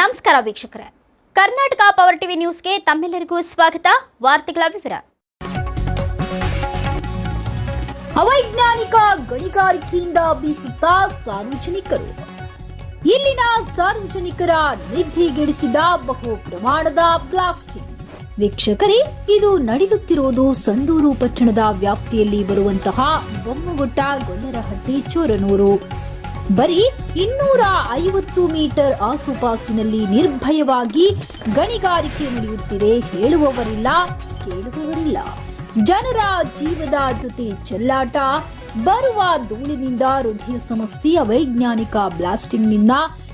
ನಮಸ್ಕಾರ ವೀಕ್ಷಕರೇ. Karnataka power TV ನ್ಯೂಸ್ಗೆ ತಮ್ಮೆಲ್ಲರಿಗೂ ಸ್ವಾಗತ. ವಾರ್ತೆಗಳ ವಿವರ. ಅವೈಜ್ಞಾನಿಕ ಗಣಿಗಾರಿಕೆಯಿಂದ ಬೀಸುತ್ತ ಸಾರ್ವಜನಿಕರು. ಇಲ್ಲಿನ ಸಾರ್ವಜನಿಕರ ನಿದ್ದೆಗೆಡಿಸಿದ ಬಹು ಪ್ರಮಾಣದ ಪ್ಲಾಸ್ಟಿಕ್ ವೀಕ್ಷಕರೇ, ಇದು ನಡೆಯುತ್ತಿರುವುದು ಸಂಡೂರು ಪಟ್ಟಣದ ವ್ಯಾಪ್ತಿಯಲ್ಲಿ ಬರುವಂತಹ ಬೊಮ್ಮಗುಟ್ಟ, ಗೊಲ್ಲರಹಟ್ಟಿ, ಚೋರನೂರು. ಬರೀ ಇನ್ನೂರ ಐವತ್ತು ಮೀಟರ್ ಆಸುಪಾಸಿನಲ್ಲಿ ನಿರ್ಭಯವಾಗಿ ಗಣಿಗಾರಿಕೆ ನಡೆಯುತ್ತಿದೆ ಹೇಳುವವರಿಲ್ಲ, ಕೇಳುವವರಿಲ್ಲ. ಜನರ ಜೀವದ ಜೊತೆ ಚೆಲ್ಲಾಟ, ಬರುವ ಧೂಳಿನಿಂದ ಹೃದಯ ಸಮಸ್ಯೆ, ಅವೈಜ್ಞಾನಿಕ ಬ್ಲಾಸ್ಟಿಂಗ್ನಿಂದ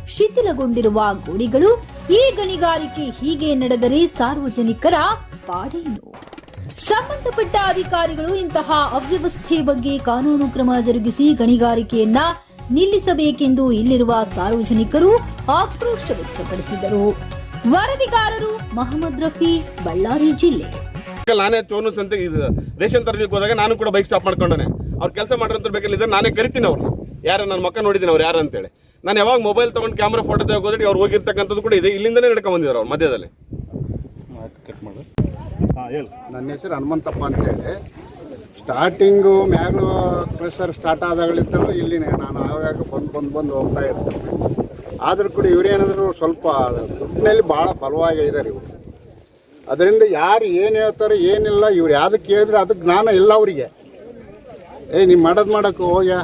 ಶಿಥಿಲಗೊಂಡಿರುವ ಗೋಡೆಗಳು ಈ ಗಣಿಗಾರಿಕೆ ಹೀಗೆ ನಡೆದರೆ ಸಾರ್ವಜನಿಕರ ಪಾಡೇನು? ಸಂಬಂಧಪಟ್ಟ ಅಧಿಕಾರಿಗಳು ಇಂತಹ ಅವ್ಯವಸ್ಥೆ ಬಗ್ಗೆ ಕಾನೂನು ಕ್ರಮ ಜರುಗಿಸಿ ಗಣಿಗಾರಿಕೆಯನ್ನ ನಿಲ್ಲಿಸಬೇಕೆಂದು ಇಲ್ಲಿರುವ ಸಾರ್ವಜನಿಕರು ಆಕ್ರೋಶ ವ್ಯಕ್ತಪಡಿಸಿದರು. ವರದಿಗಾರರು ಮಹಮ್ಮದ್ ರಫಿ ಬಳ್ಳಾರಿ ಜಿಲ್ಲೆ. ನಾನೇ ಚೋನು ಸಂತೆ ಇದು ರೇಷನ್ ತರಲಿಕ್ಕೆ ಹೋದಾಗ ನಾನು ಕೂಡ ಬೈಕ್ ಸ್ಟಾಪ್ ಮಾಡ್ಕೊಂಡಾನೆ. ಅವ್ರು ಕೆಲಸ ಮಾಡ್ರಂತ ಬೇಕಲ್ಲ ನಾನೇ ಕರಿತೀನಿ ಅವ್ರನ್ನ ಯಾರು ನನ್ನ ಮಕ್ಕ ನೋಡಿದ್ದೀನಿ ಅವ್ರು ಯಾರು ಅಂತೇಳಿ. ನಾನು ಯಾವಾಗ ಮೊಬೈಲ್ ತಗೊಂಡು ಕ್ಯಾಮ್ರಾ ಫೋಟೋ ತೆಗೋದ್ರೆ ಅವ್ರು ಹೋಗಿರ್ತಕ್ಕಂಥದ್ದು ಕೂಡ ಇದೆ. ಇಲ್ಲಿಂದಲೇ ನಡ್ಕೊಂಡ್ ಬಂದಿದ್ದಾರೆ ಅವ್ರು ಮಧ್ಯದಲ್ಲಿ. ನನ್ನ ಹೆಸರು ಹನುಮಂತಪ್ಪ ಅಂತೇಳಿ. ಸ್ಟಾರ್ಟಿಂಗು ಮ್ಯಾಗ್ಲೂ ಪ್ರೆಷರ್ ಸ್ಟಾರ್ಟ್ ಆದಾಗಳಿದ್ದಲು ಇಲ್ಲಿನೇ ನಾನು ಆಗಾಗ ಬಂದು ಬಂದು ಬಂದು ಹೋಗ್ತಾ ಇರ್ತೇನೆ. ಆದರೂ ಕೂಡ ಇವರೇನಾದರೂ ಸ್ವಲ್ಪ ದುಡ್ಡಿನಲ್ಲಿ ಭಾಳ ಬಲವಾಗಿ ಇದ್ದಾರೆ ಇವರು. ಅದರಿಂದ ಯಾರು ಏನು ಹೇಳ್ತಾರೆ ಏನಿಲ್ಲ ಇವ್ರು ಯಾವುದಕ್ಕೆ ಕೇಳಿದ್ರೆ ಅದಕ್ಕೆ ಜ್ಞಾನ ಇಲ್ಲ ಅವರಿಗೆ. ಏ ನೀವು ಮಾಡೋದು ಮಾಡೋಕ್ಕೆ ಹೋಗ್ಯಾ?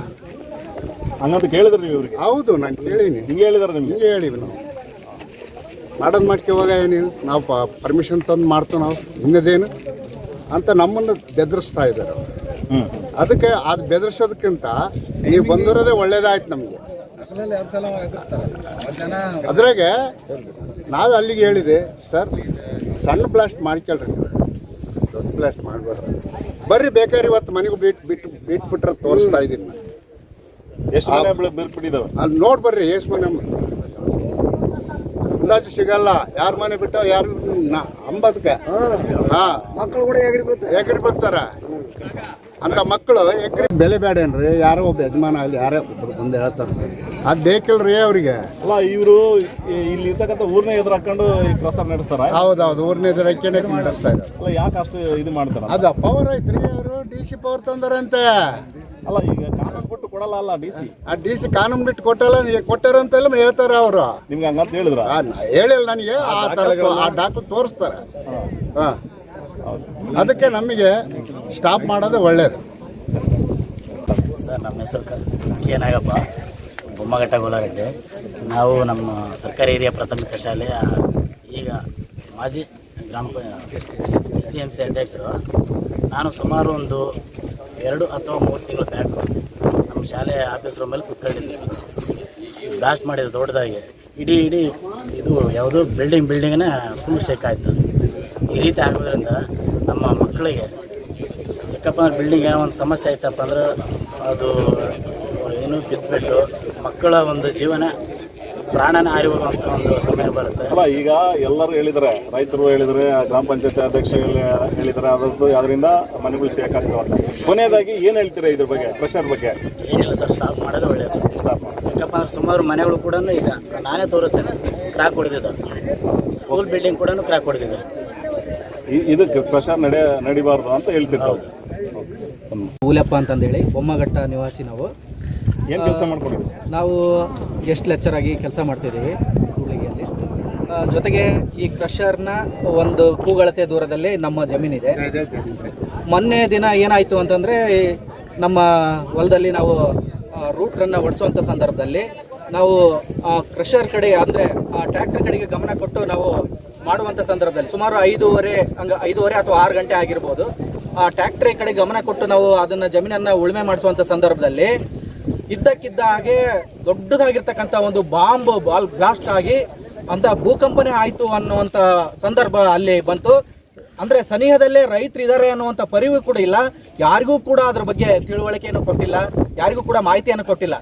ಅನ್ನೋದು ಕೇಳಿದ್ರೆ ನೀವು ಇವ್ರಿಗೆ? ಹೌದು ನಾನು ಕೇಳೀನಿ. ಹಿಂಗೆ ಹೇಳಿದಾರೆ ನಿಮ್ಗೆ? ಹಿಂಗೆ ಹೇಳಿವಿ ನಾವು. ಮಾಡೋದು ಮಾಡ್ಕೆ ಹೋಗ ಏನಿಲ್ಲ ನಾವು ಪರ್ಮಿಷನ್ ತಂದು ಮಾಡ್ತೇವೆ ನಾವು. ಇನ್ನದೇನು ಅಂತ ನಮ್ಮನ್ನು ಬೆದರಿಸ್ತಾ ಇದ್ದಾರೆ. ಅದಕ್ಕೆ ಅದು ಬೆದರಿಸೋದಕ್ಕಿಂತ ನೀವು ಬಂದಿರೋದೇ ಒಳ್ಳೇದಾಯ್ತು ನಮಗೆ. ಅದ್ರಾಗೆ ನಾವು ಅಲ್ಲಿಗೆ ಹೇಳಿದೆ ಸರ್ ಸಣ್ಣ ಬ್ಲಾಸ್ಟ್ ಮಾಡ್ಕೊಳ್ರಿ ದೊಡ್ಡ ಬ್ಲಾಸ್ಟ್ ಮಾಡಬೇಡ್ರಿ ಬರ್ರಿ ಬೇಕಾದ್ರೆ ಇವತ್ತು ಮನೆಗೆ ಬಿಟ್ಟು ಬಿಟ್ಟು ಬಿಟ್ಬಿಟ್ರೆ ತೋರಿಸ್ತಾ ಇದ್ದೀನಿ. ನಾನು ಎಷ್ಟು ಮನೆ ಅಲ್ಲಿ ನೋಡಿ ಬರ್ರಿ ಎಷ್ಟು ಮನೆ ಅಂದಾಜು ಸಿಗಲ್ಲ. ಯಾರ ಮನೆ ಬಿಟ್ಟ ಯಾರು ಅಂಬದಕ್ಕೆ ಹಾ. ಮಕ್ಕಳು ಕೂಡ ಎಗರಿ ಬರ್ತಾರ ಅಂತ ಮಕ್ಕಳು ಎಕರೆ ಬೆಲೆ ಬೇಡೇನ್ರಿ ಯಾರೋ ಒಬ್ಬ ಯಜಮಾನ ಅಲ್ಲಿ ಯಾರೇ ಒಬ್ಬರು ಬಂದು ಹೇಳ್ತಾರೆ. ಅದು ಬೇಕಿಲ್ರಿ ಅವರಿಗೆ. ಅಲ್ಲ ಇವರು ಇಲ್ಲಿ ಇರ್ತಕ್ಕಂಥ ಊರ್ನ ಎದುರು ಹಾಕೊಂಡು ಈ ನಡೆಸ್ತಾರೆ ನಡೆಸ್ತಾರ. ಹೌದೌದು ಊರ್ನ ಎದುರು ನಡೆಸ್ತಾ ಇದ್ದಾರೆ ಅಲ್ಲ ಯಾಕೆ ಅಷ್ಟು ಇದು ಮಾಡ್ತಾರ? ಅದು ಪವರ್ ಐತ್ರಿ ಅವರು ಡಿ ಸಿ ಪವರ್ ತಂದಾರಂತೆ. ಅಲ್ಲ ಈಗ ಕಾನೂನು ಕೊಡಲ್ಲ ಅಲ್ಲ ಡಿ ಸಿ ಆ ಡಿ ಸಿ ಕಾನೂನು ಬಿಟ್ಟು ಕೊಟ್ಟಲ್ಲ ನೀ ಅಂತಲ್ಲ ಹೇಳ್ತಾರೆ ಅವರು. ನಿಮ್ಗೆ ಹಂಗಂತ ಹೇಳಿದ್ರ? ಹೇಳಿಲ್ಲ ನನಗೆ ಆ ಥರ ಆ ಡಾಕ್ಟರ್ ತೋರಿಸ್ತಾರೆ. ಹಾಂ. ಅದಕ್ಕೆ ನಮಗೆ ಸ್ಟಾಪ್ ಮಾಡೋದು ಒಳ್ಳೆಯದು ಸರ್ ನಮ್ಮ ಹೆಸರು ಏನಾಗಪ್ಪ ಬೊಮ್ಮಘಟ್ಟ ಗೋಲಾರೆಡ್ಡಿ. ನಾವು ನಮ್ಮ ಸರ್ಕಾರಿ ಹಿರಿಯ ಪ್ರಾಥಮಿಕ ಶಾಲೆಯ ಈಗ ಮಾಜಿ ಗ್ರಾಮ ಎಸ್ ಡಿ ಎಂ ಸಿ ಅಧ್ಯಕ್ಷರು. ನಾನು ಸುಮಾರು ಒಂದು ಎರಡು ಅಥವಾ ಮೂರು ತಿಂಗಳು ಬ್ಯಾಕ್ ಶಾಲೆ ಆಫೀಸ್ ರೂಮಲ್ಲಿ ಕುತ್ಕೊಂಡಿದ್ವಿ. ಬ್ಲಾಸ್ಟ್ ಮಾಡಿದ ದೊಡ್ಡದಾಗಿ. ಇಡೀ ಇಡೀ ಇದು ಯಾವುದು ಬಿಲ್ಡಿಂಗ್ ಬಿಲ್ಡಿಂಗನ್ನ ಫುಲ್ ಶೇಕ್ ಆಯಿತು. ಈ ರೀತಿ ಆಗೋದ್ರಿಂದ ನಮ್ಮ ಮಕ್ಕಳಿಗೆ ಯಾಕಪ್ಪ ಬಿಲ್ಡಿಂಗ್ ಏನೋ ಒಂದು ಸಮಸ್ಯೆ ಆಯ್ತಪ್ಪ ಅಂದ್ರೆ ಅದು ಏನು ಬಿದ್ದುಬಿಟ್ಟು ಮಕ್ಕಳ ಒಂದು ಜೀವನ ಪ್ರಾಣನ ಹಾರಿ ಹೋಗುವಂಥ ಒಂದು ಸಮಯ ಬರುತ್ತೆ. ಅಲ್ಲ ಈಗ ಎಲ್ಲರೂ ಹೇಳಿದ್ರೆ ರೈತರು ಹೇಳಿದ್ರೆ ಗ್ರಾಮ ಪಂಚಾಯತ್ ಅಧ್ಯಕ್ಷ ಹೇಳಿದ್ರೆ ಅದರದ್ದು ಅದರಿಂದ ಮನೆಗಳು ಶೇಕ್ ಆಗ್ತಾವ ಅಂತ. ಕೊನೆಯದಾಗಿ ಏನು ಹೇಳ್ತೀರಾ ಇದ್ರ ಬಗ್ಗೆ ಪ್ರೆಷರ್ ಬಗ್ಗೆ? ಏನಿಲ್ಲ ಸರ್ ಸ್ಟಾಪ್ ಮಾಡೋದು ಒಳ್ಳೆಯದು ಯಾಕಪ್ಪ ಅಂದ್ರೆ ಸುಮಾರು ಮನೆಗಳು ಕೂಡ ಈಗ ನಾನೇ ತೋರಿಸ್ತೇನೆ ಕ್ರಾಕ್ ಹೊಡೆದಿದೆ. ಸ್ಕೂಲ್ ಬಿಲ್ಡಿಂಗ್ ಕೂಡ ಕ್ರಾಕ್ ಹೊಡೆದಿದೆ. ಈ- ಇದಕ್ಕೆ ಪ್ರೆಷರ್ ನಡೆ ನಡಿಬಾರ್ದು ಅಂತ ಹೇಳ್ತಿರ್ತಾರೆ. ಊಲಪ್ಪ ಅಂತಂದೇಳಿ ಬೊಮ್ಮಘಟ್ಟ ನಿವಾಸಿ ನಾವು. ಏನು ಕೆಲಸ ನಾವು ಗೆಸ್ಟ್ ಲೆಕ್ಚರ್ ಆಗಿ ಕೆಲಸ ಮಾಡ್ತಿದ್ದೀವಿ ಕೂಡ್ಲಿಗಿಯಲ್ಲಿ. ಜೊತೆಗೆ ಈ ಕ್ರಷರ್ನ ಒಂದು ಕೂಗಳತೆ ದೂರದಲ್ಲಿ ನಮ್ಮ ಜಮೀನಿದೆ. ಮೊನ್ನೆ ದಿನ ಏನಾಯಿತು ಅಂತಂದರೆ ನಮ್ಮ ಹೊಲದಲ್ಲಿ ನಾವು ರೂಟ್ರನ್ನು ಹೊಡೆಸುವಂಥ ಸಂದರ್ಭದಲ್ಲಿ ನಾವು ಆ ಕ್ರಷರ್ ಕಡೆ ಅಂದರೆ ಆ ಟ್ರ್ಯಾಕ್ಟರ್ ಕಡೆಗೆ ಗಮನ ಕೊಟ್ಟು ನಾವು ಮಾಡುವಂಥ ಸಂದರ್ಭದಲ್ಲಿ ಸುಮಾರು ಐದೂವರೆ ಹಂಗ ಐದೂವರೆ ಅಥವಾ ಆರು ಗಂಟೆ ಆಗಿರ್ಬೋದು ಆ ಟ್ಯಾಕ್ಟ್ರಿ ಕಡೆ ಗಮನ ಕೊಟ್ಟು ನಾವು ಅದನ್ನು ಜಮೀನನ್ನು ಉಳುಮೆ ಮಾಡಿಸುವಂಥ ಸಂದರ್ಭದಲ್ಲಿ ಇದ್ದಕ್ಕಿದ್ದ ಹಾಗೆ ದೊಡ್ಡದಾಗಿರ್ತಕ್ಕಂಥ ಒಂದು ಬಾಂಬ್ ಬಾಲ್ ಬ್ಲಾಸ್ಟ್ ಆಗಿ ಅಂತ ಭೂಕಂಪನೆ ಆಯಿತು ಅನ್ನುವಂಥ ಸಂದರ್ಭ ಅಲ್ಲಿ ಬಂತು. ಅಂದ್ರೆ ಸನಿಹದಲ್ಲೇ ರೈತರು ಇದ್ದಾರೆ ಅನ್ನುವಂಥ ಪರಿವು ಕೂಡ ಇಲ್ಲ. ಯಾರಿಗೂ ಕೂಡ ಅದ್ರ ಬಗ್ಗೆ ತಿಳುವಳಿಕೆಯನ್ನು ಕೊಟ್ಟಿಲ್ಲ. ಯಾರಿಗೂ ಕೂಡ ಮಾಹಿತಿಯನ್ನು ಕೊಟ್ಟಿಲ್ಲ.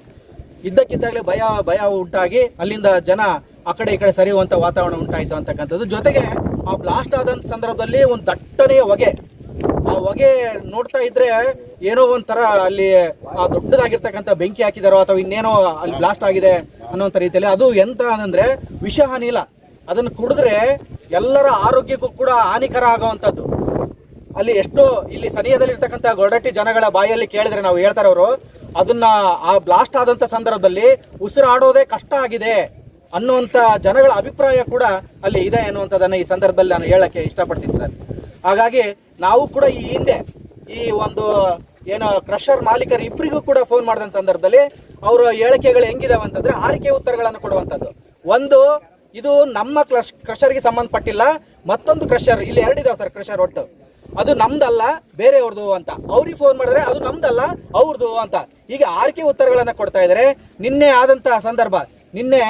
ಇದ್ದಕ್ಕಿದ್ದಾಗಲೇ ಭಯ ಭಯ ಉಂಟಾಗಿ ಅಲ್ಲಿಂದ ಜನ ಆ ಕಡೆ ಈ ಕಡೆ ಸರಿಯುವಂಥ ವಾತಾವರಣ ಉಂಟಾಯಿತು ಅಂತಕ್ಕಂಥದ್ದು. ಜೊತೆಗೆ ಆ ಬ್ಲಾಸ್ಟ್ ಆದಂಥ ಸಂದರ್ಭದಲ್ಲಿ ಒಂದು ದಟ್ಟನೆಯ ಹೊಗೆ ಆ ಹೊಗೆ ನೋಡ್ತಾ ಇದ್ರೆ ಏನೋ ಒಂಥರ ಅಲ್ಲಿ, ಆ ದೊಡ್ಡದಾಗಿರ್ತಕ್ಕಂಥ ಬೆಂಕಿ ಹಾಕಿದಾರೋ ಅಥವಾ ಇನ್ನೇನೋ ಅಲ್ಲಿ ಬ್ಲಾಸ್ಟ್ ಆಗಿದೆ ಅನ್ನೋಂಥ ರೀತಿಯಲ್ಲಿ, ಅದು ಎಂತ ಅಂದ್ರೆ ವಿಷಹಾನಿ ಇಲ್ಲ. ಅದನ್ನು ಕುಡಿದ್ರೆ ಎಲ್ಲರ ಆರೋಗ್ಯಕ್ಕೂ ಕೂಡ ಹಾನಿಕರ ಆಗುವಂಥದ್ದು. ಅಲ್ಲಿ ಎಷ್ಟೋ ಇಲ್ಲಿ ಸನಿಹದಲ್ಲಿ ಇರ್ತಕ್ಕಂಥ ಗೊರಡಟ್ಟಿ ಜನಗಳ ಬಾಯಲ್ಲಿ ಕೇಳಿದ್ರೆ ನಾವು ಹೇಳ್ತಾರೆ ಅವರು, ಅದನ್ನ ಆ ಬ್ಲಾಸ್ಟ್ ಆದಂತ ಸಂದರ್ಭದಲ್ಲಿ ಉಸಿರಾಡೋದೇ ಕಷ್ಟ ಆಗಿದೆ ಅನ್ನುವಂಥ ಜನಗಳ ಅಭಿಪ್ರಾಯ ಕೂಡ ಅಲ್ಲಿ ಇದೆ ಅನ್ನುವಂಥದ್ದನ್ನು ಈ ಸಂದರ್ಭದಲ್ಲಿ ನಾನು ಹೇಳಕ್ಕೆ ಇಷ್ಟಪಡ್ತೀನಿ ಸರ್. ಹಾಗಾಗಿ ನಾವು ಕೂಡ ಈ ಹಿಂದೆ ಈ ಒಂದು ಏನು ಕ್ರಷರ್ ಮಾಲೀಕರು ಇಬ್ಬರಿಗೂ ಕೂಡ ಫೋನ್ ಮಾಡಿದಂಥ ಸಂದರ್ಭದಲ್ಲಿ ಅವರ ಹೇಳಿಕೆಗಳು ಹೆಂಗಿದಾವೆ ಅಂತಂದ್ರೆ ಆರಿಕೆ ಉತ್ತರಗಳನ್ನು ಕೊಡುವಂಥದ್ದು ಒಂದು, ಇದು ನಮ್ಮ ಕ್ರಷ್ ಕ್ರಷರ್ಗೆ ಸಂಬಂಧಪಟ್ಟಿಲ್ಲ, ಮತ್ತೊಂದು ಕ್ರಷರ್ ಇಲ್ಲಿ ಎರಡಿದಾವೆ ಸರ್ ಕ್ರಷರ್ ಒಟ್ಟು. ಅದು ನಮ್ದಲ್ಲ ಬೇರೆಯವ್ರದ್ದು ಅಂತ. ಅವ್ರಿಗೆ ಫೋನ್ ಮಾಡಿದ್ರೆ ಅದು ನಮ್ದಲ್ಲ ಅವ್ರದ್ದು ಅಂತ. ಈಗ ಆರ್ಕೆ ಉತ್ತರಗಳನ್ನು ಕೊಡ್ತಾ ಇದ್ದಾರೆ. ನಿನ್ನೆ ಆದಂತಹ ಸಂದರ್ಭ, ನಿನ್ನೆ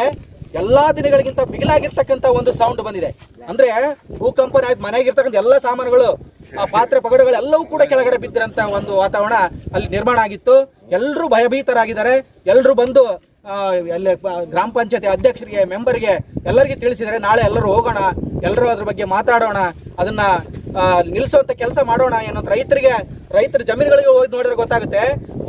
ಎಲ್ಲಾ ದಿನಗಳಿಗಿಂತ ಮಿಗಿಲಾಗಿರ್ತಕ್ಕಂತ ಒಂದು ಸೌಂಡ್ ಬಂದಿದೆ. ಅಂದ್ರೆ ಭೂಕಂಪನ ಆಯ್ತು ಮನೆಯಾಗಿರ್ತಕ್ಕಂಥ ಎಲ್ಲ ಸಾಮಾನುಗಳು, ಆ ಪಾತ್ರೆ ಪಗಡಗಳು ಎಲ್ಲವೂ ಕೂಡ ಕೆಳಗಡೆ ಬಿದ್ದಿರಂತ ಒಂದು ವಾತಾವರಣ ಅಲ್ಲಿ ನಿರ್ಮಾಣ ಆಗಿತ್ತು. ಎಲ್ಲರೂ ಭಯಭೀತರಾಗಿದ್ದಾರೆ. ಎಲ್ಲರೂ ಬಂದು ಗ್ರಾಮ ಪಂಚಾಯತಿ ಅಧ್ಯಕ್ಷರಿಗೆ, ಮೆಂಬರ್ಗೆ ಎಲ್ಲರಿಗೆ ತಿಳಿಸಿದರೆ ನಾಳೆ ಎಲ್ಲರೂ ಹೋಗೋಣ, ಎಲ್ಲರೂ ಅದ್ರ ಬಗ್ಗೆ ಮಾತಾಡೋಣ, ಅದನ್ನ ನಿಲ್ಸುವಂತ ಕೆಲಸ ಮಾಡೋಣ ಏನಂತ ರೈತರಿಗೆ, ರೈತರ ಜಮೀನುಗಳಿಗೆ ಹೋಗಿ ನೋಡಿದ್ರೆ ಗೊತ್ತಾಗುತ್ತೆ.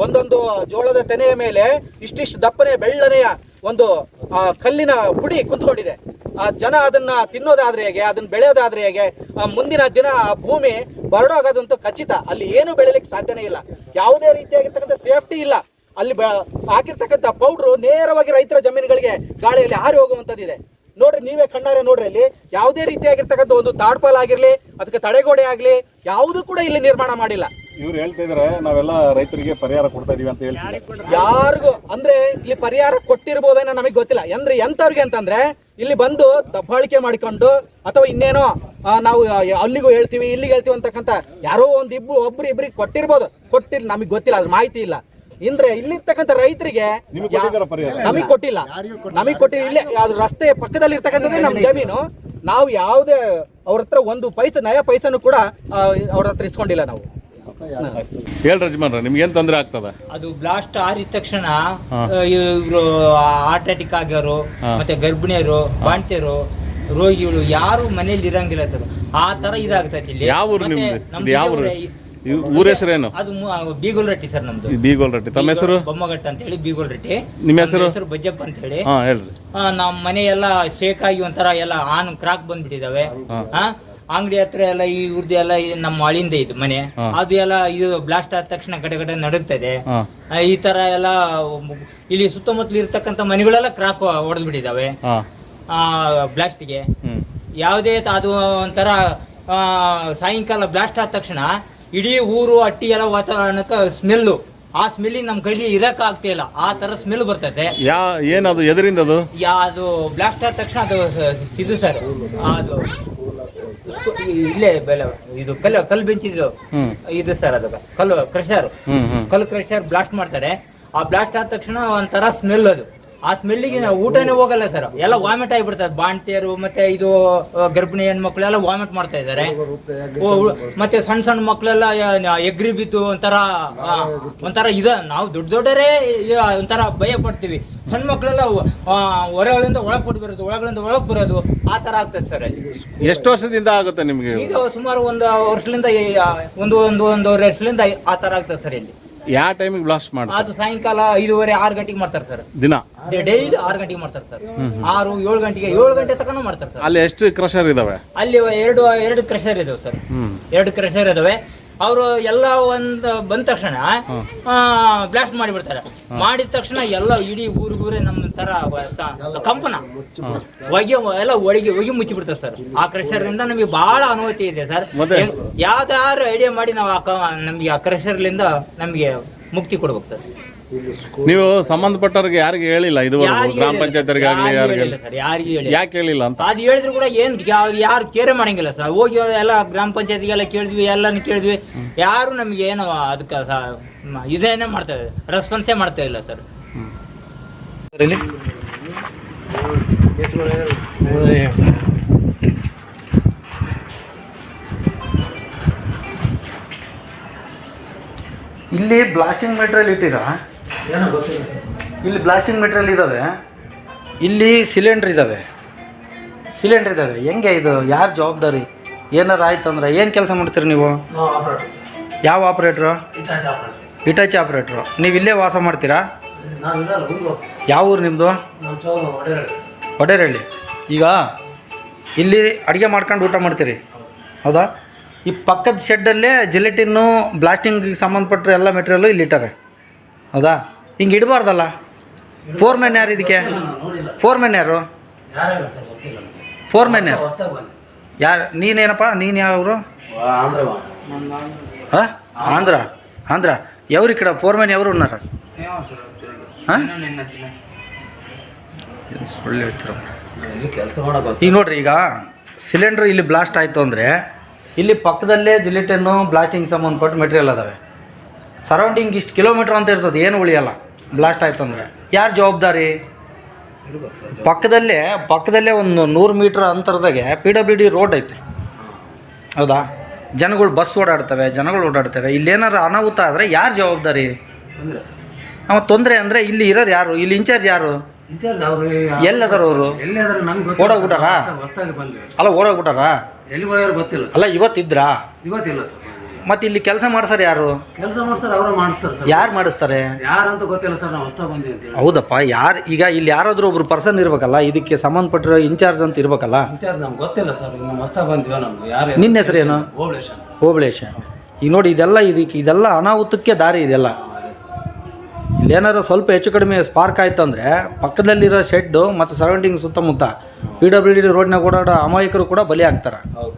ಒಂದೊಂದು ಜೋಳದ ತೆನೆಯ ಮೇಲೆ ಇಷ್ಟಿಷ್ಟು ದಪ್ಪನೆ ಬೆಳ್ಳನೆಯ ಒಂದು ಆ, ಕಲ್ಲಿನ ಪುಡಿ ಕುಂತ್ಕೊಂಡಿದೆ. ಆ ಜನ ಅದನ್ನ ತಿನ್ನೋದಾದ್ರೆ ಹೇಗೆ ಅದನ್ನ ಬೆಳೆಯೋದಾದ್ರೆ ಹೇಗೆ ಆ, ಮುಂದಿನ ದಿನ ಆ ಭೂಮಿ ಬರಡೋಗೋದಂತೂ ಖಚಿತ. ಅಲ್ಲಿ ಏನು ಬೆಳಿಲಿಕ್ಕೆ ಸಾಧ್ಯನೇ ಇಲ್ಲ. ಯಾವುದೇ ರೀತಿಯಾಗಿರ್ತಕ್ಕಂಥ ಸೇಫ್ಟಿ ಇಲ್ಲ. ಅಲ್ಲಿ ಹಾಕಿರ್ತಕ್ಕಂಥ ಪೌಡ್ರು ನೇರವಾಗಿ ರೈತರ ಜಮೀನುಗಳಿಗೆ ಗಾಳಿಯಲ್ಲಿ ಹಾರಿ ಹೋಗುವಂಥದ್ದಿದೆ ನೋಡ್ರಿ ನೀವೇ ಕಣ್ಣಾರೆ ನೋಡ್ರಿ ಅಲ್ಲಿ. ಯಾವುದೇ ರೀತಿಯಾಗಿರ್ತಕ್ಕಂಥ ಒಂದು ತಾಡ್ಪಾಲ್ ಆಗಿರಲಿ ಅದಕ್ಕೆ ತಡೆಗೋಡೆ ಆಗಲಿ ಯಾವುದು ಕೂಡ ಇಲ್ಲಿ ನಿರ್ಮಾಣ ಮಾಡಿಲ್ಲ. ಇವ್ರು ಹೇಳ್ತಾ ಇದ್ರೆ ನಾವೆಲ್ಲ ರೈತರಿಗೆ ಪರಿಹಾರ ಕೊಡ್ತಾ ಇದೀವಿ ಅಂತ ಹೇಳ್ತಾರೆ ಯಾರಿಗೂ ಅಂದ್ರೆ ಇಲ್ಲಿ ಪರಿಹಾರ ಕೊಟ್ಟಿರ್ಬೋದೇನೋ ನಮಗೆ ಗೊತ್ತಿಲ್ಲ. ಅಂದ್ರೆ ಎಂತವ್ರಿಗೆ ಅಂತಂದ್ರೆ ಇಲ್ಲಿ ಬಂದು ದಬ್ಬಾಳಿಕೆ ಮಾಡಿಕೊಂಡು ಅಥವಾ ಇನ್ನೇನೋ ಆ, ನಾವು ಅಲ್ಲಿಗೂ ಹೇಳ್ತೀವಿ ಇಲ್ಲಿಗೆ ಹೇಳ್ತೀವಿ ಅಂತಕ್ಕಂಥ ಯಾರೋ ಒಂದ್ ಇಬ್ರು ಒಬ್ರು ಇಬ್ರಿಗೆ ಕೊಟ್ಟಿರ್ಬೋದು. ಕೊಟ್ಟಿರ್ ನಮಗೆ ಗೊತ್ತಿಲ್ಲ ಅದ್ರ ಮಾಹಿತಿ ಇಲ್ಲ. ಇಂದ್ರೆ ಇಲ್ಲಿರ್ತಕ್ಕಂಥ ರೈತರಿಗೆ ನಿಮಗೆ ಕೊಟ್ಟಿದ್ದಾರಾ ಪರಿಹಾರ? ನಮಗೆ ಕೊಟ್ಟಿಲ್ಲ. ನಮಗೆ ಕೊಟ್ಟಿಲ್ಲ. ಇಲ್ಲೇ ಅದು ರಸ್ತೆ ಪಕ್ಕದಲ್ಲಿ ಇರ್ತಕ್ಕಂಥದ್ದೇ ನಮ್ಮ ಜಮೀನು. ನಾವು ಯಾವುದೇ ಅವ್ರ ಹತ್ರ ಒಂದು ಪೈಸೆ ನಯ ಪೈಸನು ಕೂಡ ಅವ್ರ ಹತ್ರ ಇಸ್ಕೊಂಡಿಲ್ಲ ನಾವು. ಹೇಳ್ರಿ ಯಜಮಾನ್ರ ನಿಮ್ಗೆ ಏನ್ ತೊಂದರೆ ಆಗ್ತದ? ಅದು ಬ್ಲಾಸ್ಟ್ ಆರಿದ ತಕ್ಷಣ ಇವರು ಹಾರ್ಟ್ ಅಟ್ಯಾಕ್ ಆಗ್ಯಾರು ಮತ್ತೆ ಗರ್ಭಿಣಿಯರು ಬಾಣ್ತಿಯರು ರೋಗಿಗಳು ಯಾರು ಮನೇಲಿ ಇರಂಗಿಲ್ಲ ಸರ್. ಆ ತರ ಇದಾಗ್ತೈತಿ ಇಲ್ಲಿ. ಯಾವ ಊರು ನಿಮ್ದು? ಇದು ಯಾವ ಊರು? ಊರ ಹೆಸರೇನು? ಅದು ಬೀಗೋಲ್ರಟ್ಟಿ ಸರ್ ನಮ್ದು. ಬೀಗೋಲ್ ರಟ್ಟಿ ತಮ್ಮ ಹೆಸರು? ಬೊಮ್ಮಘಟ್ಟ ಅಂತ ಹೇಳಿ ಬೀಗೋಲ್ರಟ್ಟಿ ನಿಮ್ಮ ಹೆಸರು? ಹೆಸರು ಬಜ್ಜಪ್ಪ ಅಂತ ಹೇಳಿ. ಹಾ ಹೇಳ್ರಿ. ಆ, ನಮ್ಮ ಮನೆ ಎಲ್ಲ ಶೇಕ್ ಆಗಿ ಒಂಥರ ಎಲ್ಲ ಆನ್ ಕ್ರಾಕ್ ಬಂದ್ಬಿಟ್ಟಿದಾವೆ. ಆ ಅಂಗಡಿ ಹತ್ರ ಎಲ್ಲ ಈ ಇವ್ರದ್ದು ಎಲ್ಲ ಈ ನಮ್ಮ ಅಳಿಂದ ಇದು ಮನೆ. ಅದು ಎಲ್ಲ ಇದು ಬ್ಲಾಸ್ಟ್ ಆದ ತಕ್ಷಣ ಕಡೆ ಕಡೆ ನಡುಗ್ತದೆ. ಆ, ಈ ತರ ಎಲ್ಲ ಇಲ್ಲಿ ಸುತ್ತಮುತ್ತಲು ಇರ್ತಕ್ಕಂತ ಮನೆಗಳೆಲ್ಲ ಕ್ರಾಕ್ ಹೊಡೆದು ಬಿಟ್ಟಿದಾವೆ ಆ ಬ್ಲಾಸ್ಟ್ಗೆ ಯಾವುದೇ ತ- ಅದು ಒಂಥರ ಆ, ಸಾಯಂಕಾಲ ಬ್ಲಾಸ್ಟ್ ಆದ ತಕ್ಷಣ ಇಡೀ ಊರು ಅಟ್ಟಿ ಎಲ್ಲ ವಾತಾವರಣಕ್ಕೆ ಸ್ಮೆಲ್ಲು ಆ ಸ್ಮೆಲ್ಲಿಗೆ ನಮ್ಮ ಕೈಲಿ ಇರಕ್ ಆಗ್ತಿಲ್ಲ ಆ ತರ ಸ್ಮೆಲ್ ಬರ್ತೈತೆ ಯಾ ಏನದು ಎದರಿಂದ ಅದು ಯಾ ಅದು ಬ್ಲಾಸ್ಟ್ ಆದ ತಕ್ಷಣ ಅದು ಸ- ಇದು ಸರ್. ಅದು. ಇಲ್ಲೇ ಬೆಲೆ ಇದು ಕಲ್ಲು ಕಲ್ಲು ಬೆಂಚಿದ್ದು ಇದು ಸರ್ ಅದು ಕಲ್ಲು ಕ್ರಷರ್ ಕಲ್ಲು ಕ್ರಷರ್ ಬ್ಲಾಸ್ಟ್ ಮಾಡ್ತಾರೆ. ಆ ಬ್ಲಾಸ್ಟ್ ಆದ ತಕ್ಷಣ ಒಂಥರ ಸ್ಮೆಲ್ ಅದು. ಆ ಸ್ಮೆಲ್ಲಿಗೆ ಊಟನೇ ಹೋಗಲ್ಲ ಸರ್. ಎಲ್ಲ ವಾಮಿಟ್ ಆಗಿಬಿಡ್ತಾರೆ ಬಾಣ್ತಿಯರು ಮತ್ತೆ ಇದು ಗರ್ಭಿಣಿ ಹೆಣ್ಮಕ್ಳು ಎಲ್ಲ ವಾಮಿಟ್ ಮಾಡ್ತಾ ಇದ್ದಾರೆ. ಮತ್ತೆ ಸಣ್ಣ ಸಣ್ಣ ಮಕ್ಕಳೆಲ್ಲ ಎಗ್ರಿ ಬಿದ್ದು ಒಂಥರ ಒಂಥರ ಇದ. ನಾವು ದೊಡ್ಡ ದೊಡ್ಡರೇ ಒಂಥರ ಭಯ ಪಡ್ತೀವಿ. ಸಣ್ಣ ಮಕ್ಕಳೆಲ್ಲ ಹೊರಗಳಿಂದ ಒಳಗೆ ಕೊಟ್ಟು ಬರೋದು ಒಳಗಳಿಂದ ಒಳಗೆ ಬರೋದು ಆ ತರ ಆಗ್ತದೆ ಸರ್ ಅಲ್ಲಿ. ಎಷ್ಟು ವರ್ಷದಿಂದ ಆಗುತ್ತೆ ನಿಮ್ಗೆ ಈಗ ಸುಮಾರು ಒಂದು ವರ್ಷದಿಂದ ಒಂದು ಒಂದು ಒಂದು ಒಂದೂವರೆ ವರ್ಷದಿಂದ ಆ ತರ ಆಗ್ತದೆ ಸರ್ ಇಲ್ಲಿ. ಯಾವ ಟೈಮಿಗೆ ಬ್ಲಾಸ್ಟ್ ಮಾಡ್ತಾರೆ? ಅದು ಸಾಯಂಕಾಲ ಐದೂವರೆ ಆರು ಗಂಟೆಗೆ ಮಾಡ್ತಾರೆ ಸರ್ ದಿನ? ಡೈಲಿ ಆರು ಗಂಟೆಗೆ ಮಾಡ್ತಾರೆ ಸರ್ ಆರು ಏಳು ಗಂಟೆಗೆ ಏಳು ಗಂಟೆ ತನಕ ಮಾಡ್ತಾರೆ ಸರ್ ಅಲ್ಲಿ ಎಷ್ಟು ಕ್ರಷರ್ ಇದಾವೆ? ಅಲ್ಲಿ ಎರಡು ಎರಡು ಕ್ರಷರ್ ಇದಾವೆ ಸರ್ ಎರಡು ಕ್ರಷರ್ ಇದಾವೆ. ಅವರು ಎಲ್ಲ ಒಂದು ಬಂದ ತಕ್ಷಣ ಬ್ಲಾಸ್ಟ್ ಮಾಡಿಬಿಡ್ತಾರೆ. ಮಾಡಿದ ತಕ್ಷಣ ಎಲ್ಲ ಇಡೀ ಊರಿಗೂರೆ ನಮ್ಮ ತರ ಕಂಪನ ಹೊಗೆ ಎಲ್ಲ ಒಳಗೆ ಹೊಗೆ ಮುಚ್ಚಿ ಬಿಡ್ತಾರೆ ಸರ್. ಆ ಕ್ರೆಷರ್ ಇಂದ ನಮಗೆ ಬಹಳ ಅನುಮತಿ ಇದೆ ಸರ್? ಯಾವ್ದಾದ್ರು ಐಡಿಯಾ ಮಾಡಿ ನಾವು ಆ ಕ- ನಮ್ಗೆ ಆ ಕ್ರೆಷರ್ಲಿಂದ ನಮ್ಗೆ ಮುಕ್ತಿ ಕೊಡ್ಬೇಕು ಸರ್. ನೀವು ಸಂಬಂಧಪಟ್ಟವ್ರಿಗೆ ಯಾರಿಗೆ ಹೇಳಿಲ್ಲ ಇದು ಗ್ರಾಮ ಪಂಚಾಯತ್ರಿಗೆ ಸರ್, ಆಗ್ಲಿ ಯಾರಿಗೂ ಯಾರಿಗೆ? ಹೇಳಿಲ್ಲ ಸರ್? ಯಾರಿಗೂ ಹೇಳಿಲ್ಲ? ಯಾಕೆ ಹೇಳಿಲ್ಲ ಅಂತ? ಅದು ಹೇಳಿದ್ರು ಕೂಡ ಏನ್ ಯಾರು ಕೇರೆ ಮಾಡಂಗಿಲ್ಲ ಸರ್. ಹೋಗಿ ಎಲ್ಲ ಗ್ರಾಮ ಪಂಚಾಯತಿಗೆಲ್ಲ ಕೇಳಿದ್ವಿ ಎಲ್ಲಾನು ಕೇಳಿದ್ವಿ. ಯಾರು ನಮ್ಗೆ ಏನು ಅದಕ್ಕೆ ಇದೇನೇ ಮಾಡ್ತಾ ಇದೆ ರೆಸ್ಪಾನ್ಸೇ ಮಾಡ್ತಾ ಇಲ್ಲ ಸರ್. ಇಲ್ಲಿ? ಬ್ಲಾಸ್ಟಿಂಗ್ ಮೆಟೀರಿಯಲ್ ಇಟ್ಟಿರ? ಇಲ್ಲಿ ಬ್ಲಾಸ್ಟಿಂಗ್ ಮೆಟೀರಿಯಲ್ ಇದ್ದಾವೆ ಇಲ್ಲಿ ಸಿಲಿಂಡ್ರ್ ಇದ್ದಾವೆ ಸಿಲಿಂಡ್ರ್ ಇದ್ದಾವೆ ಹೆಂಗೆ ಇದು? ಯಾರು ಜವಾಬ್ದಾರಿ? ಏನಾರು ಆಯ್ತು ಅಂದ್ರೆ ಏನು ಕೆಲಸ ಮಾಡ್ತೀರಿ ನೀವು? ಯಾವ ಆಪ್ರೇಟ್ರು ಇಟಾಚಿ ಆಪ್ರೇಟ್ರು ನೀವು ಇಲ್ಲೇ ವಾಸ ಮಾಡ್ತೀರಾ? ಯಾವ ಊರು ನಿಮ್ಮದು ಒಡೇರಳ್ಳಿ ಈಗ ಇಲ್ಲಿ ಅಡುಗೆ ಮಾಡ್ಕೊಂಡು ಊಟ ಮಾಡ್ತೀರಿ? ಹೌದಾ. ಈ ಪಕ್ಕದ ಶೆಡ್ಡಲ್ಲೇ ಜಿಲೆಟಿನ್ನು ಬ್ಲಾಸ್ಟಿಂಗ್ ಸಂಬಂಧಪಟ್ಟರೆ ಎಲ್ಲ ಮೆಟೀರಿಯಲ್ಲು ಇಲ್ಲಿ ಇಟ್ಟಾರೆ. ಹೌದಾ? ಹಿಂಗೆ ಇಡಬಾರ್ದಲ್ಲ ಫೋರ್ ಮ್ಯಾನ್ ಯಾರು ಇದಕ್ಕೆ ಫೋರ್ ಮ್ಯಾನ್ ಯಾರು ಫೋರ್ ಮ್ಯಾನ್ ಯಾರು ಯಾರು ನೀನೇನಪ್ಪ ನೀನು ಯಾವರು ಹಾಂ ಆಂಧ್ರ ಆಂಧ್ರ ఎవరు ఇక్కడ ఫోర్ మ్యాన్ ఎవరు ఉన్నారు ఆ? ಏನ್ ಸುಳ್ಳು ಹೇಳ್ತೀರ ಈಗ ನೋಡ್ರಿ ಈಗ ಸಿಲಿಂಡ್ರ್ ಇಲ್ಲಿ ಬ್ಲಾಸ್ಟ್ ಆಯಿತು ಅಂದರೆ ಇಲ್ಲಿ ಪಕ್ಕದಲ್ಲೇ ಜಿಲಿಟನ್ನು ಬ್ಲಾಸ್ಟಿಂಗ್ ಸಂಬಂಧಪಟ್ಟ ಮೆಟೀರಿಯಲ್ ಅದಾವೆ ಸರೌಂಡಿಂಗ್ ಇಷ್ಟು ಕಿಲೋಮೀಟ್ರ್ ಅಂತ ಇರ್ತದೆ ಏನು ಉಳಿಯಲ್ಲ. ಬ್ಲಾಸ್ಟ್ ಆಯ್ತು ಅಂದರೆ. ಯಾರು ಜವಾಬ್ದಾರಿ? ಪಕ್ಕದಲ್ಲೇ ಪಕ್ಕದಲ್ಲೇ ಒಂದು ನೂರು ಮೀಟ್ರ್ ಅಂತರದಾಗೆ ಪಿ ಡಬ್ಲ್ಯೂ ಡಿ ರೋಡ್ ಐತೆ. ಹೌದಾ? ಜನಗಳು ಬಸ್ ಓಡಾಡ್ತವೆ ಜನಗಳು ಓಡಾಡ್ತವೆ. ಇಲ್ಲೇನಾರು ಅನಾಹುತ ಆದರೆ ಯಾರು ಜವಾಬ್ದಾರಿ? ಅವ ತೊಂದರೆ ಅಂದರೆ ಇಲ್ಲಿ ಇರೋರು ಯಾರು? ಇಲ್ಲಿ ಇನ್ಚಾರ್ಜ್ ಯಾರು? ಎಲ್ಲದಾರ ಅವರು ಓಡೋಗ್ಬಿಟ್ಟಾರ? ಅಲ್ಲ ಗೊತ್ತಿಲ್ಲ ಅಲ್ಲ ಇವತ್ತಿದ್ರಾ? ಇವತ್ತಿಲ್ಲ ಸರ್. ಮತ್ತೆ ಇಲ್ಲಿ ಕೆಲಸ ಮಾಡ್ಸೋರು ಯಾರು? ಕೆಲಸ ಮಾಡ್ತಾರೆ ಅವರು ಮಾಡಿಸ್ತಾರೆ ಸರ್. ಯಾರು ಮಾಡಿಸ್ತಾರೆ? ಅಂತ ಗೊತ್ತಿಲ್ಲ ಸರ್ ನಾವು ಹೊಸ್ತಾ ಬಂದ್ವಿ ಅಂತ ಹೇಳಿ. ಹೌದಪ್ಪ ಯಾರು ಈಗ ಇಲ್ಲಿ ಯಾರಾದರೂ ಒಬ್ರು ಪರ್ಸನ್ ಇರ್ಬೇಕಲ್ಲ ಇದಕ್ಕೆ ಸಂಬಂಧಪಟ್ಟಿರೋ ಇನ್ಚಾರ್ಜ್ ಅಂತ ಇರ್ಬೇಕಲ್ಲ? ಇನ್ಚಾರ್ಜ್ ನಮ್ಗೆ ಗೊತ್ತಿಲ್ಲ ಸರ್ ನಮ್ಮ ಹೊಸ ಬಂದಿವ ನಮ್ಗೆ ಯಾರು ನಿನ್ನ ಹೆಸರೇನು ಏನು? ಅಂತ ಹೋಬಳೇಶ ಈಗ ನೋಡಿ ಇದೆಲ್ಲ ಇದಕ್ಕೆ ಇದೆಲ್ಲ ಅನಾಹುತಕ್ಕೆ ದಾರಿ ಇದೆಲ್ಲ ಇಲ್ಲೇನಾದ್ರು ಸ್ವಲ್ಪ ಹೆಚ್ಚು ಕಡಿಮೆ ಸ್ಪಾರ್ಕ್ ಆಯಿತು ಅಂದರೆ ಪಕ್ಕದಲ್ಲಿರೋ ಶೆಡ್ಡು ಮತ್ತು ಸರೌಂಡಿಂಗ್ ಸುತ್ತಮುತ್ತ ಪಿ ಡಬ್ಲ್ಯೂ ಡಿ ರೋಡ್ನಾಗ ಓಡಾಡೋ ಅಮಾಯಕರು ಕೂಡ ಬಲಿ ಆಗ್ತಾರೆ. ಹೌದು